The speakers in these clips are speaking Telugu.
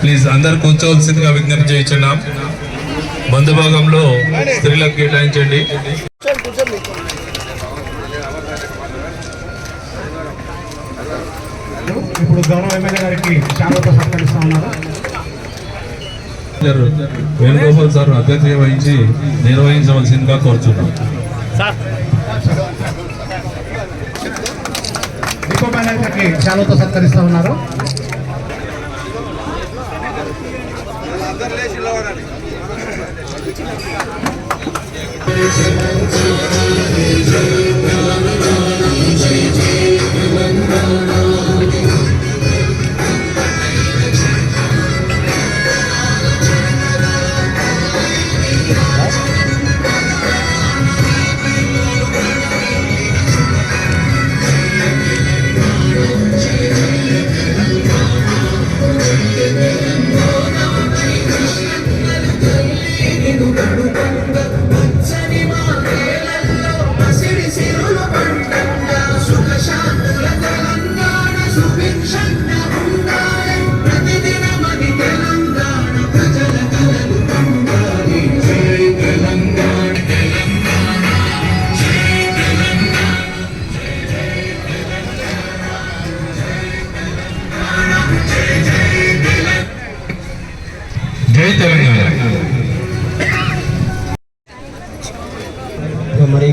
ప్లీజ్ అందరు కూర్చోవలసిందిగా విజ్ఞప్తి చేయించున్నాం. మందు భాగంలో స్త్రీలకు కేటాయించండి. ఇప్పుడు గౌరవ ఎమ్మెల్యే గారికి చాలా సత్కరిస్తా ఉన్నారు వేణుగోపాల్ సార్ అధ్యక్షత వహించి నిర్వహించవలసిందిగా కోరుచున్నాం. శాలతో సత్కరిస్తా ఉన్నారు.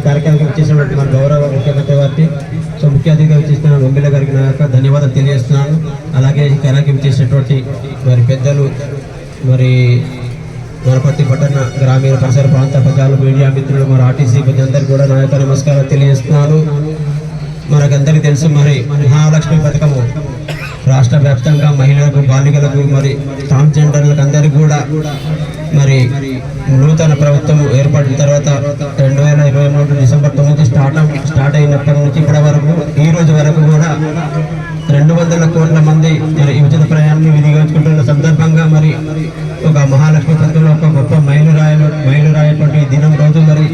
కార్యక్రమానికి వచ్చేసినటువంటి మన గౌరవ ముఖ్యమంత్రి గారికి సో ముఖ్య అతిథిగా వచ్చేసిన ఎమ్మెల్యే గారికి నా యొక్క ధన్యవాదాలు తెలియజేస్తున్నాను. అలాగే ఈ కార్యక్రమం చేసినటువంటి మరి పెద్దలు మరి వనపర్తి పట్టణ గ్రామీణ పరిసర ప్రాంత ప్రజలు మీడియా మిత్రులు మరి ఆర్టీసీ అందరికీ కూడా నా యొక్క నమస్కారం తెలియజేస్తున్నాను. మనకందరికీ తెలుసు మరి మహాలక్ష్మి పథకము. రాష్ట్ర వ్యాప్తంగా మహిళలకు బాలికలకు మరి ట్రాన్స్జెండర్లకు అందరికీ కూడా మరి నూతన ప్రభుత్వం ఏర్పడిన తర్వాత రెండు వేల ఇరవై మూడు డిసెంబర్ తొమ్మిది స్టార్ట్ స్టార్ట్ అయినప్పటి నుంచి ఇప్పటి వరకు ఈ రోజు వరకు కూడా రెండు వందల కోట్ల మంది మరి ఉచిత ప్రయాణాన్ని వినియోగించుకుంటున్న సందర్భంగా మరి ఒక మహాలక్ష్మి పథకంలో ఒక గొప్ప మైలురాయి మైలురాయటువంటి దినం రోజు మరి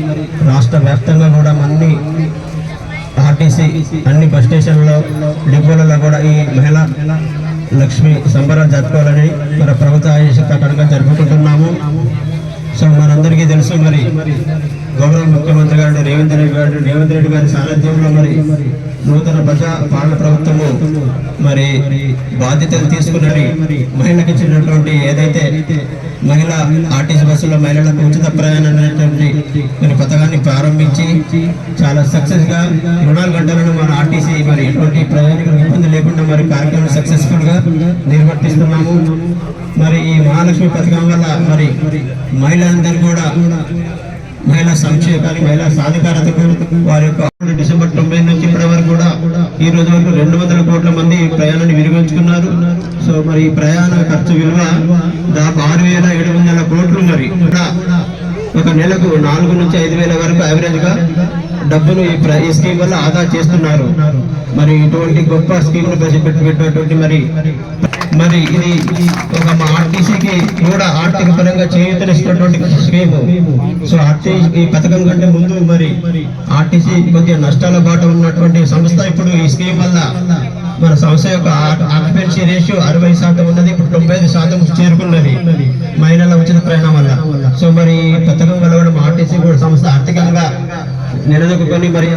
రాష్ట్ర వ్యాప్తంగా కూడా అన్ని ఆర్టీసీ అన్ని బస్ స్టేషన్లో డిపోలలో కూడా ఈ మహిళా లక్ష్మి సంబరాలు జరుపుకోవాలని మన ప్రభుత్వ మనందరికీ తెలుసు మరి గౌరవ ముఖ్యమంత్రి గారు రేవంత్ రెడ్డి గారు రేవంత్ రెడ్డి గారి సారథ్యంలో మరి నూతన ప్రజా పాలన ప్రభుత్వము మరి బాధ్యతలు తీసుకున్నది మహిళలకు ఇచ్చినటువంటి ఏదైతే మహిళా ఆర్టీసీ బస్సులో మహిళలకు ఉచిత ప్రయాణం అనేటువంటి మరి పథకాన్ని ప్రారంభించి చాలా సక్సెస్గా ఇరవై గంటలను మన ఆర్టీసీ మరి ఎటువంటి ప్రయాణికులకు ఇబ్బంది లేకుండా మరి కార్యక్రమం సక్సెస్ఫుల్గా నిర్వర్తిస్తున్నాము. మరి ఈ మహాలక్ష్మి పథకం వల్ల మరి మహిళలందరూ కూడా మహిళా సంక్షేమానికి మహిళా సాధికారతకు వారి యొక్క డిసెంబర్ తొంభై నుంచి ఇప్పటి వరకు కూడా ఈ రోజు వరకు రెండు వందల కోట్ల మంది ప్రయాణాన్ని వినియోగించుకున్నారు. సో మరి ప్రయాణ ఖర్చు విలువ దాదాపు ఆరు వేల ఏడు వందల కోట్లు మరి. ఒక నెలకు నాలుగు నుంచి ఐదు వేల వరకు యావరేజ్గా డబ్బును ఈ ప్ర- ఈ స్కీమ్ వల్ల ఆదా చేస్తున్నారు. మరి ఇటువంటి గొప్ప స్కీమ్ను ప్రవేశపెట్టినటువంటి మరి మరి ఇది ఒక మా ఆర్టీసీకి కూడా ఆర్థిక పరంగా చేయూతనిస్తున్నటువంటి స్కీమ్. సో ఆర్టీసీ ఈ పథకం కంటే ముందు మరి ఆర్టీసీ కొద్దిగా నష్టాల బాట ఉన్నటువంటి సంస్థ ఇప్పుడు ఈ స్కీమ్ వల్ల మన సంస్థ యొక్క ఆక్యుపెన్సీ రేషియో అరవై శాతం ఉన్నది ఇప్పుడు తొంభై ఐదు శాతం చేరుకున్నది మహిళల ఉచిత ప్రయాణం వల్ల. సో మరి ఈ పథకం వల్ల కూడా ఆర్టీసీ కూడా సంస్థ ఆర్థికంగా నిలదొక్కుని మరి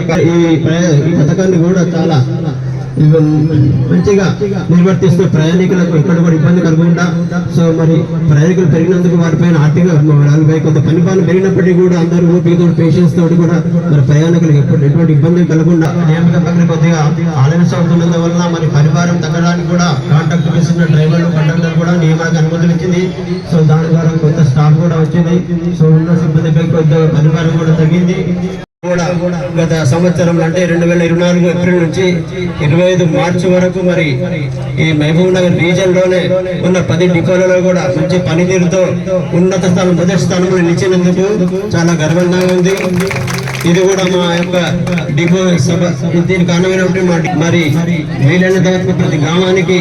ఈ ప్రయా- ఈ పథకాన్ని కూడా చాలా మంచిగా నిర్వర్తిస్తూ ప్రయాణికులకు ఎక్కడ కూడా ఇబ్బంది కలగకుండా సో మరి ప్రయాణికులు పెరిగినందుకు వారిపైన ఆర్థిక వాళ్ళపై కొంత పని పెరిగినప్పటికీ కూడా అందరూ ఓపికతో పేషెన్స్ తోటి కూడా మరి ప్రయాణికులకు ఎప్పుడు ఎటువంటి ఇబ్బంది కలగకుండా నియామక ప్రక్రియ కొద్దిగా ఆలస్యం అవుతున్నందు వల్ల మరి పరివారం తగ్గడానికి కూడా కాంటాక్ట్ చేసిన డ్రైవర్లు కండక్టర్ కూడా నియమాలకు అనుమతులు ఇచ్చింది సో దాని ద్వారా కొంత స్టాఫ్ కూడా వచ్చింది. సో ఉన్న సిబ్బందిపై కొద్దిగా పరివారం కూడా తగ్గింది. కూడా గత సంవత్సరం అంటే రెండు వేల ఇరవై నాలుగు ఏప్రిల్ నుంచి ఇరవై ఐదు మార్చి వరకు మరి ఈ మహబూబ్ నగర్ రీజన్లోనే ఉన్న పది డిపోలలో కూడా మంచి పనితీరుతో ఉన్నత స్థానం మొదటి స్థానంలో నిలిచినందుకు చాలా గర్వంగా ఉంది. ఇది కూడా మా యొక్క డిపో సభ. దీనికి కారణమైనటువంటి మా మరి వీలైనంత వరకు ప్రతి గ్రామానికి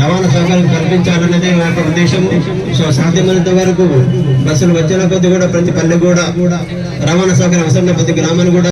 రవాణా సౌకర్యం కల్పించాలనేది మా యొక్క ఉద్దేశం సో సాధ్యమైనంత వరకు బస్సులు వచ్చిన కొద్ది కూడా ప్రతి పల్లె కూడా రవాణా సౌకర్యం అవసరం ప్రతి గ్రామాన్ని కూడా